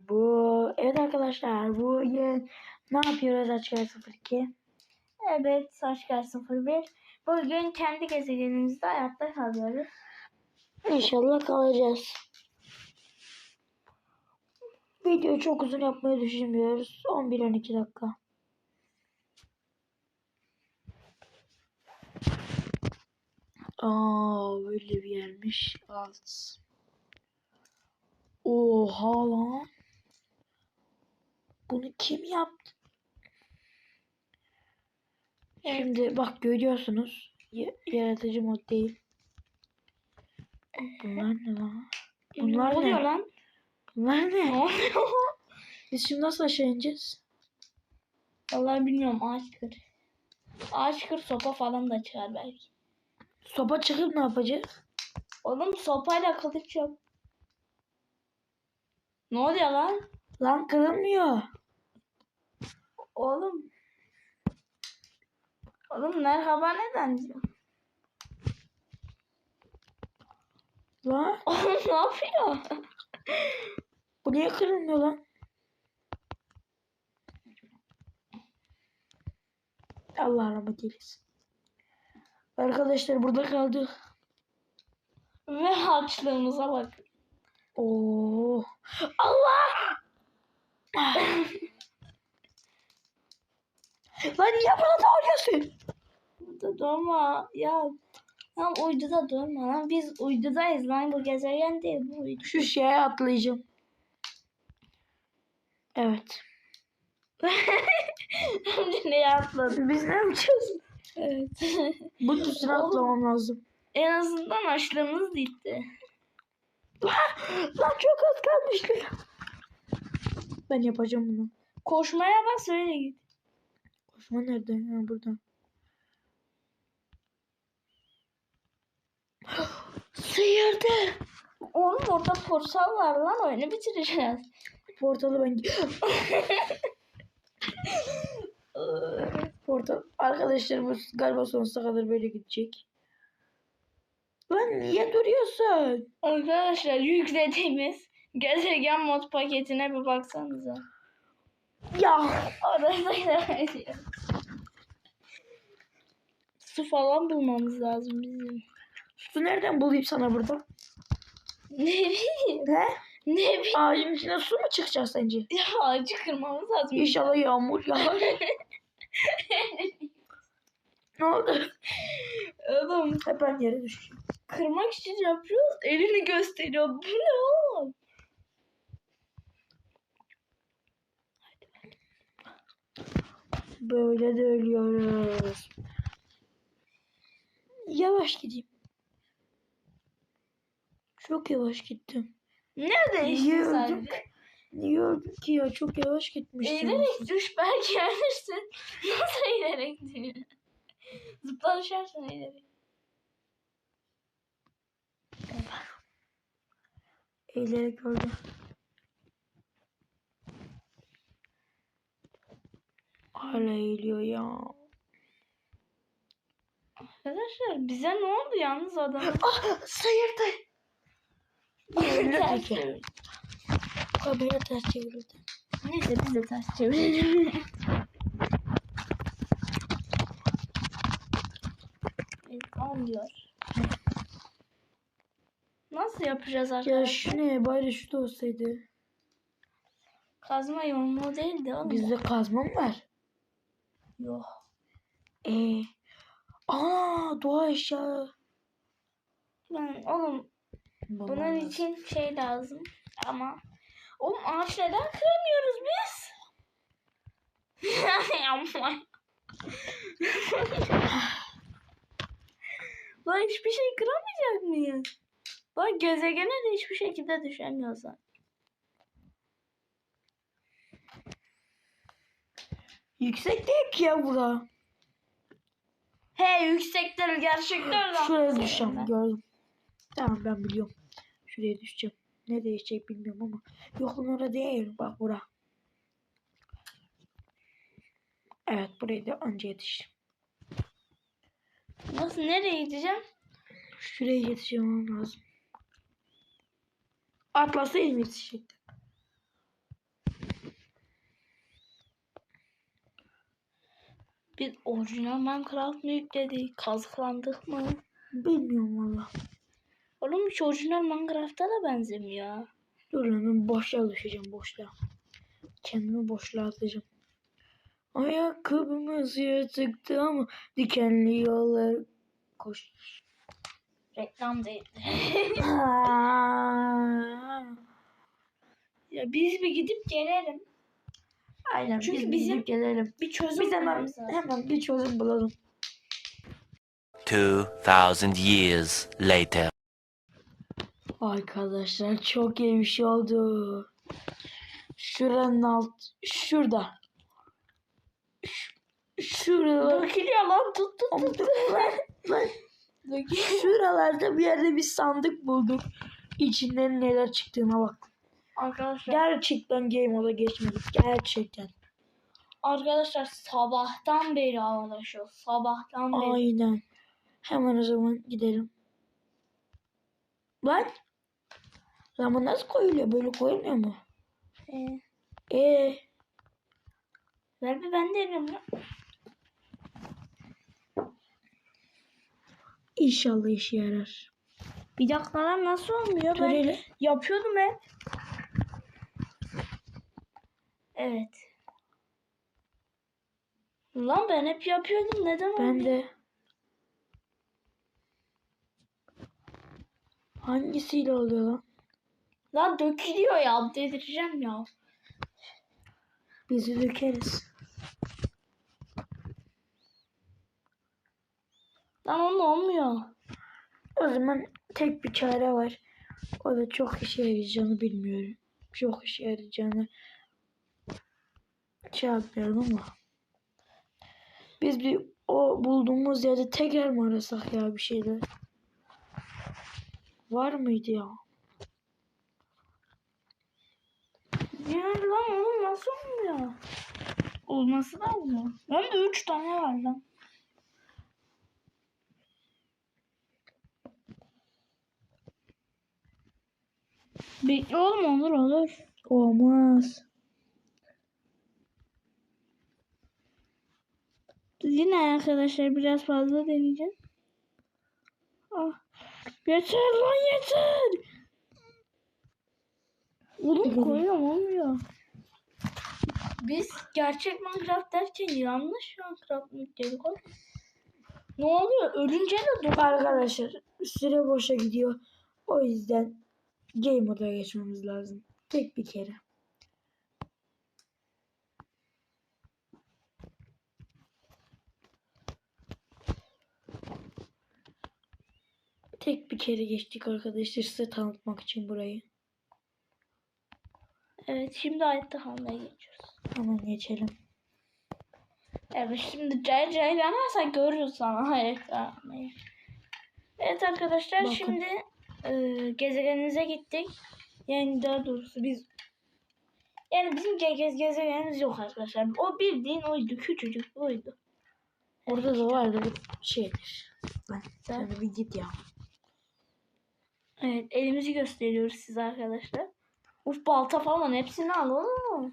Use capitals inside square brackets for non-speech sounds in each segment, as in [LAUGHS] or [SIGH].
Bu evet arkadaşlar bu yine ne yapıyoruz açık 02? Evet Saçkar 01. Bugün kendi gezegenimizde hayatta kalıyoruz. İnşallah kalacağız. Videoyu çok uzun yapmayı düşünmüyoruz. 11-12 dakika. Aa böyle bir yermiş. Alt. Oha lan. Bunu kim yaptı? Şimdi bak görüyorsunuz. Yaratıcı mod değil. Bunlar ne lan? Bunlar ne oluyor ne? lan? Bunlar Ne ne? oluyor? Biz şimdi nasıl aşağı ineceğiz? Vallahi bilmiyorum ağaç kır. Ağaç kır sopa falan da çıkar belki. Sopa çıkıp ne yapacağız? Oğlum sopayla kılıç yok. Ne oluyor lan? Lan kırılmıyor. Oğlum. Oğlum merhaba neden diyor? Lan [LAUGHS] Oğlum ne yapıyor? bu niye kırılmıyor lan? Allah rahmet eylesin. Arkadaşlar burada kaldık. Ve harçlığımıza bak. Oo. Allah! lan niye burada doğruyorsun? Burada durma. Ya. Lan uyduda durma lan. Biz uydudayız lan. Bu gezegen değil bu uydu. Şu şeye atlayacağım. Evet. [LAUGHS] Şimdi ne atladım? Biz ne yapacağız? Evet. Bunun üstüne atlamam lazım. en azından açlığımız gitti. Lan çok az kalmıştı. Ben yapacağım bunu. Koşmaya bas öyle git. Koşma nerede? Ha burada. Sıyırdı. Oğlum orada portal var lan oyunu bitireceğiz. Portalı ben... Portal. Arkadaşlar bu galiba sonsuza kadar böyle gidecek. Lan niye duruyorsun? Arkadaşlar yüklediğimiz gezegen mod paketine bir baksanıza. Ya. Orada gidemeyiz. Su falan bulmamız lazım bizim. Su nereden bulayım sana burada? Ne bileyim. He? Ne bileyim. Ağacın içine su mu çıkacak sence? Ya ağacı kırmamız lazım. İnşallah yağmur yağar. [LAUGHS] ne oldu? Oğlum Hep ben yere düşeceğim. kırmak için yapıyoruz. Elini gösteriyor. Bu ne oğlum? Böyle de ölüyoruz. Yavaş gideyim. Çok yavaş gittim. Neredeyiz Niye sen? öldüm? Niye öldüm ki ya? Çok yavaş gitmiştim. Eğilerek düş belki ölürsün. [LAUGHS] Nasıl eğilerek düş? Zıpla düşersin eğilerek. Eğilerek öldüm. Hala eğiliyor ya. Arkadaşlar bize ne oldu yalnız adam? Ah sayırdı. Öyle ters peki. çevir. Kamera ters çevirdi. Neyse biz de ters çevirelim. [LAUGHS] Diyor. Nasıl yapacağız Ya arkadaşlar? şu ne? Bari şu da olsaydı. Kazma yoğunluğu değildi oğlum. Bizde kazma mı var? Yok. Ee, aa doğa eşya. Ben oğlum bunun Bunun için şey lazım ama oğlum ağaç neden kıramıyoruz biz? [LAUGHS] Lan hiçbir şey kıramayacak mıyız? Lan gezegene de hiçbir şekilde düşemiyoruz. lan. Yüksek değil ki ya bura. He yüksekler gerçekten. Şuraya düşeceğim gördüm. Tamam ben biliyorum. Şuraya düşeceğim. Ne değişecek bilmiyorum ama. Yok orada değil. Bak bura. Evet buraya da anca yetiştim. Nasıl nereye gideceğim? Şuraya yetişmem lazım. Atlasaydım yetişecektim. Biz orijinal Minecraft mı yükledik? Kazıklandık mı? Bilmiyorum valla. Oğlum hiç orijinal Minecraft'a da benzemiyor. Dur lan ben boşluğa düşeceğim boşluğa. Kendimi boşluğa atacağım. Ayakkabımız yırtıktı ama dikenli yollar koş. Reklam değil. [LAUGHS] [LAUGHS] Ya biz bir gidip gelelim. Aynen Çünkü biz bizim- bizim gelelim. Bir çözüm Biz hemen, hemen bir çözüm bulalım. 2000 years later. Arkadaşlar çok iyi bir şey oldu. Şuranın alt şurada. Ş- Şurada. Dökülüyor lan tut tut tut. Lan, lan. Şuralarda bir yerde bir sandık bulduk. İçinden neler çıktığına bak. Arkadaşlar, Gerçekten game moda geçmedik. Gerçekten. arkadaşlar sabahtan beri ağlaşıyor. Sabahtan beri. Aynen. Hemen o zaman gidelim. Lan. Lan bu nasıl koyuluyor? Böyle koyulmuyor mu? Ee, Ee, ver bir ben de yapayım lan. inşallah işe yarar. Bir dakika lan nasıl olmuyor? Dur Ben hele. yapıyordum hep. Evet. Lan ben hep yapıyordum. Neden Ben olmuyor? de. Hangisiyle oluyor lan? Lan dökülüyor ya. Delireceğim ya. Bizi dökeriz. Lan onun olmuyor. O zaman tek bir çare var. O da çok işe yarayacağını bilmiyorum. Çok işe yarayacağını şey yapmıyorum ama. Biz bir o bulduğumuz yerde tekrar mı arasak ya bir şeyler? Var mıydı ya? Ya lan oğlum nasıl olmuyor? Olması lazım. Ben de 3 tane var lan. Bekle oğlum olur olur. Olmaz. Yine arkadaşlar biraz fazla deneyeceğim. Ah. Yeter lan yeter. Oğlum koyuyorum olmuyor. Biz gerçek Minecraft derken yanlış Minecraft mı dedik oğlum? Ne oluyor? Ölünce de dur. Arkadaşlar süre boşa gidiyor. O yüzden game moda geçmemiz lazım. Tek bir kere. Tek bir kere geçtik arkadaşlar size tanıtmak için burayı. Evet şimdi hayatta kalmaya geçiyoruz. Hemen geçelim. Evet şimdi cay cay yanarsa görürüz sana hayatta kalmayı. Evet arkadaşlar Bakın. şimdi e, gezegenimize gittik. Yani daha doğrusu biz yani bizim ge- gezegenimiz yok arkadaşlar. O bildiğin oydu. Küçücük oydu. Orada da vardı bir şeydir. Lan sen bir git ya. Evet elimizi gösteriyoruz size arkadaşlar. Uf balta falan hepsini al oğlum.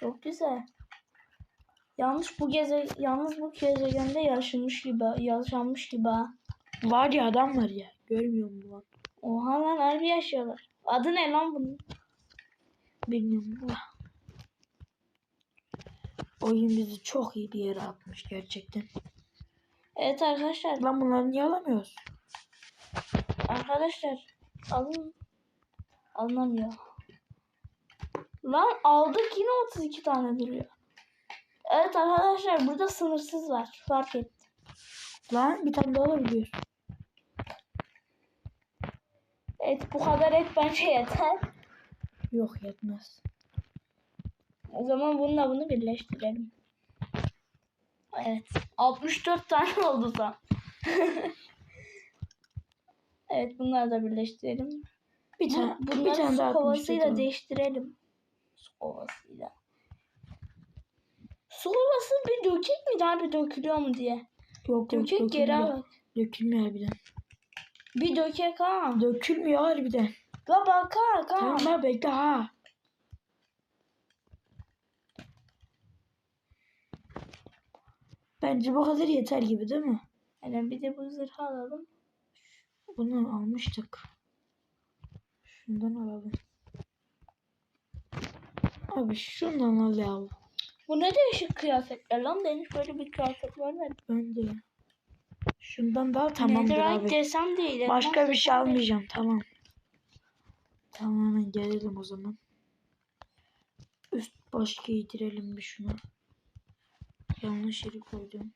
Çok güzel. Yanlış bu geze yalnız bu gezegende yaşanmış gibi yaşanmış gibi ha. Var ya adam var ya. Görmüyor musun lan? Oha lan harbi yaşıyorlar. Adı ne lan bunun? Bilmiyorum. Oyun bizi çok iyi bir yere atmış gerçekten. Evet arkadaşlar. Lan bunları niye alamıyoruz? Arkadaşlar alın. Alınamıyor. Lan aldık yine 32 tane duruyor. Evet arkadaşlar burada sınırsız var. Fark ettim. Lan bir tane daha alabiliyoruz. Evet bu kadar et bence yeter. Yok yetmez. O zaman bununla bunu birleştirelim. Evet. 64 tane [LAUGHS] oldu tam. [LAUGHS] evet bunları da birleştirelim. Bir tane, Bu, bir bunları tane su daha kovasıyla değiştirelim. Su kovasıyla. Su kovası bir dökek mi daha bir dökülüyor mu diye. Yok yok Dökek geri dökülmüyor. al. Dökülmüyor harbiden. Bir dökek ha. Dökülmüyor harbiden. La bak ha. ha. Tamam daha bekle ha. Bence bu kadar yeter gibi değil mi? Yani bir de bu zırhı alalım. Bunu almıştık. Şundan alalım. Abi şundan al ya. Bu ne değişik kıyafetler lan. Ben hiç böyle bir kıyafet görmedim. Ben de. Şundan da al tamamdır Netherite abi. desem değil. Başka bir şey almayacağım tamam. Tamamen gelelim o zaman. Üst baş giydirelim bir şunu. Yanlış yere koydum.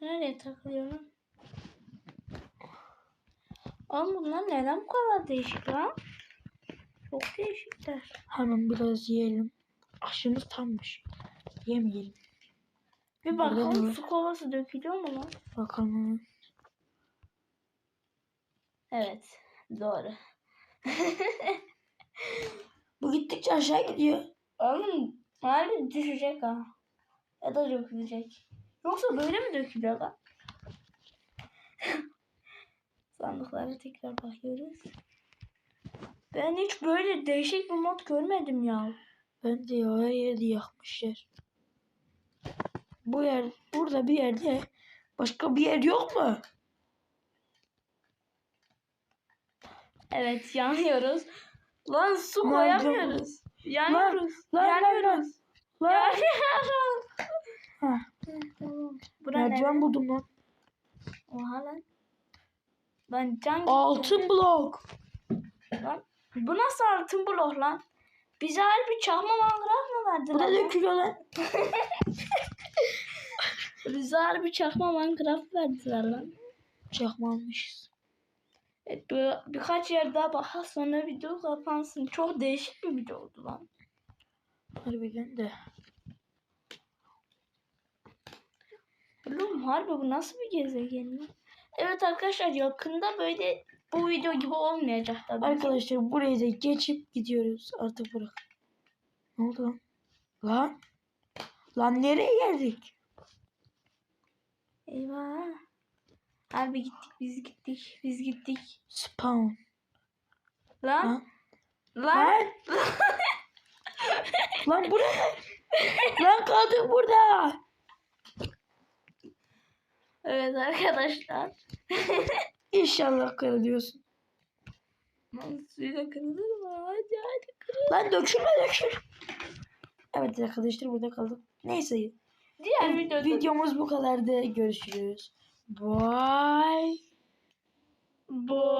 Nereye takılıyor lan? Oğlum bunlar neden bu kadar değişik lan? Çok değişikler. Hemen biraz yiyelim. Aşımız tammış. Yemeyelim. Bir bakalım su kovası dökülüyor mu lan? Bakalım. Evet. Doğru. [LAUGHS] Bu gittikçe aşağı gidiyor. Oğlum harbi düşecek ha. Ya da dökülecek. Yoksa böyle mi dökülüyor lan? [LAUGHS] Sandıklara tekrar bakıyoruz. Ben hiç böyle değişik bir mod görmedim ya. Ben de ya her yerde yakmışlar. Bu yer burada bir yerde başka bir yer yok mu? Evet yanıyoruz. Lan su Lan koyamıyoruz. Yanıyoruz. lan, lan, yanıyoruz. Lan. Yanıyoruz. Ha, ne? merdiven buldum lan. Oha lan. Lan can. Altın blok. Lan. Bu nasıl altın blok lan? Bize harbi çakma mangrak mı Bu verdiler? da lan? dökülüyor lan. [LAUGHS] Bize harbi çakma Minecraft verdiler lan. Çakma almışız. Evet, bir, birkaç yer daha bakar sonra video kapansın. Çok değişik bir video oldu lan. Harbiden de. Oğlum harbi bu nasıl bir gezegen lan? Evet arkadaşlar yakında böyle bu video gibi olmayacak tabii. Arkadaşlar burayı da geçip gidiyoruz. Artık bırak. Ne oldu lan? Lan. Lan nereye geldik? Eyvah. Harbi gittik biz gittik biz gittik. Spawn. Lan. Lan. Lan. Lan. [LAUGHS] lan bu ne? lan kaldık burada. Evet arkadaşlar. [LAUGHS] İnşallah kırılıyorsun. Lan suyla kırılır mı? Hadi hadi kırıl. Lan dökülme dökülme. Evet arkadaşlar burada kaldık. Neyse. Diğer videoda. Videomuz bu kadardı. Görüşürüz. Bye. Bu.